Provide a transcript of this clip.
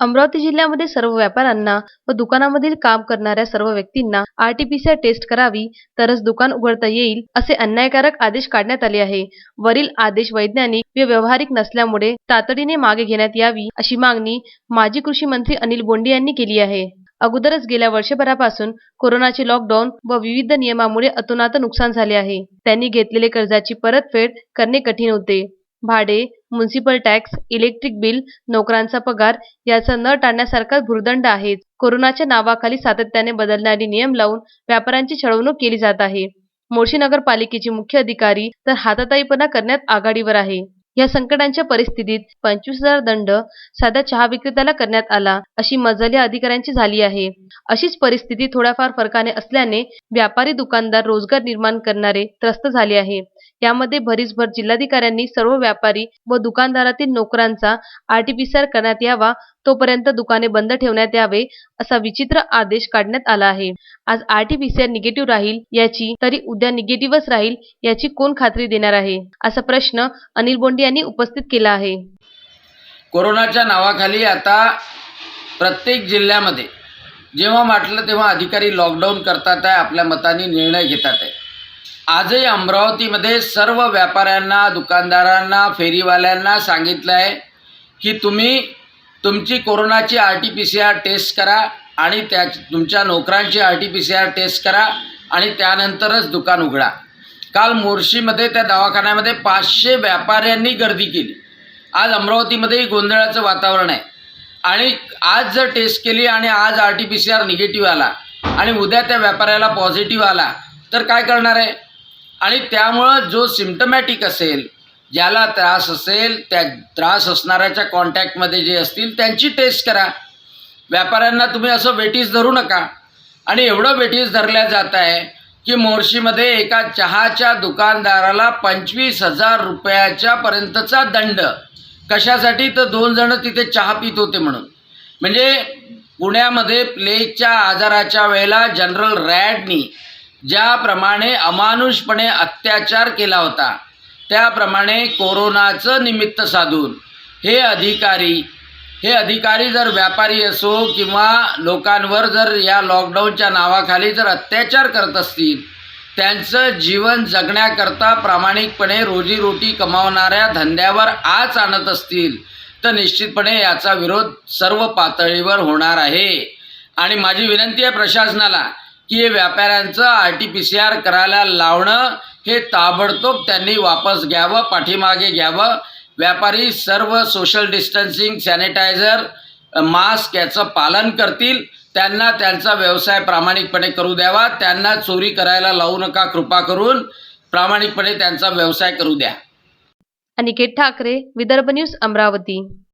अमरावती जिल्ह्यामध्ये सर्व व्यापाऱ्यांना व दुकानामधील काम करणाऱ्या सर्व व्यक्तींना आरटीपीसीआर टेस्ट करावी तरच दुकान उघडता येईल असे अन्यायकारक आदेश काढण्यात आले आहे. वरील आदेश वैज्ञानिक व व्यावहारिक नसल्यामुळे तातडीने मागे घेण्यात यावी अशी मागणी माजी कृषी मंत्री अनिल बोंडे यांनी केली आहे. अगोदरच गेल्या वर्षभरापासून कोरोनाचे लॉकडाऊन व विविध नियमामुळे अतोनात नुकसान झाले आहे. त्यांनी घेतलेले कर्जाची परतफेड करणे कठीण होते. भाडे म्युन्सिपल टॅक्स इलेक्ट्रिक बिल नोकरांचा पगार याचा न टाळण्यासारखा भुर्दंड आहेच कोरोनाच्या नावाखाली सातत्याने बदलणारे नियम लावून व्यापाऱ्यांची छळवणूक केली जात आहे. मोर्शी नगरपालिकेचे मुख्य अधिकारी तर हाताताईपणा करण्यात आघाडीवर आहे. या संकटांच्या परिस्थितीत पंचवीस हजार दंड साध्या चहा विक्रेत्याला करण्यात आला अशी मजल या अधिकाऱ्यांची झाली आहे. अशीच परिस्थिती थोड्याफार फरकाने असल्याने व्यापारी दुकानदार रोजगार निर्माण करणारे त्रस्त झाले आहे. यामध्ये भरीसभर जिल्हाधिकाऱ्यांनी सर्व व्यापारी व दुकानदारातील नोकरांचा आरटीपीसीआर करण्यात यावा तोपर्यंत दुकाने बंद ठेवण्यात यावे असा विचित्र आदेश काढण्यात आला आहे. आज आरटीपीसीआर निगेटिव्ह राहील याची तरी उद्या निगेटिव्हच राहील याची कोण खात्री देणार आहे? असा प्रश्न अनिल बोंडे यांनी उपस्थित केला आहे. कोरोनाच्या नावाखाली आता प्रत्येक जिल्ह्यामध्ये जेव्हा म्हटलं तेव्हा अधिकारी लॉकडाऊन करतात आहे आपल्या मताने निर्णय घेतात आहे. आजही अमरावतीमध्ये सर्व व्यापाऱ्यांना दुकानदारांना फेरीवाल्यांना सांगितलं आहे की तुम्ही तुमची कोरोनाची R T P C R test करा आणि त्या तुमच्या नोकरांची R T P C R test करा आणि त्यानंतरच दुकान उघडा. काल मोर्शीमध्ये त्या दवाखान्यामध्ये पाचशे व्यापाऱ्यांनी गर्दी केली. आज अमरावतीमध्येही गोंधळाचं वातावरण आहे. आणि आज जर टेस्ट केली आणि आज R T P C R negative आला आणि उद्या त्या व्यापाऱ्याला पॉझिटिव्ह आला तर काय करणार आहे? आणि त्यामुळं जो सिम्टमॅटिक असेल ज्याला त्रास असेल त्या त्रास असणाऱ्याच्या कॉन्टॅक्टमध्ये जे असतील त्यांची टेस्ट करा. व्यापाऱ्यांना तुम्ही असं वेटीस धरू नका. आणि एवढं वेटीस धरल्या जात आहे की मोर्शीमध्ये एका चहाच्या दुकानदाराला पंचवीस हजार रुपयाच्या पर्यंतचा दंड. कशासाठी? तर दोन जणं तिथे चहा पित होते म्हणून. म्हणजे पुण्यामध्ये प्लेगच्या आजाराच्या वेळेला जनरल रॅडनी ज्याप्रमाणे अमानुषपणे अत्याचार केला होता त्याप्रमाणे कोरोनाचं निमित्त साधून हे अधिकारी हे अधिकारी जर व्यापारी असो किंवा लोकांवर जर या लॉकडाऊनच्या नावाखाली जर अत्याचार करत असतील त्यांचं जीवन जगण्याकरता प्रामाणिकपणे रोजीरोटी कमावणाऱ्या धंद्यावर आच आणत असतील तर निश्चितपणे याचा विरोध सर्व पातळीवर होणार आहे. आणि माझी विनंती आहे प्रशासनाला की हे व्यापाऱ्यांचं R T P C R करायला लावणं हे ताबडतोब त्यांनी वापस घ्यावं पाठीमागे घ्यावं. व्यापारी सर्व सोशल डिस्टन्सिंग सॅनिटायझर मास्क याचं पालन करतील. त्यांना त्यांचा व्यवसाय प्रामाणिकपणे करू द्यावा. त्यांना चोरी करायला लावू नका कृपा करून. प्रामाणिकपणे त्यांचा व्यवसाय करू द्या. अनिकेत ठाकरे विदर्भ न्यूज अमरावती.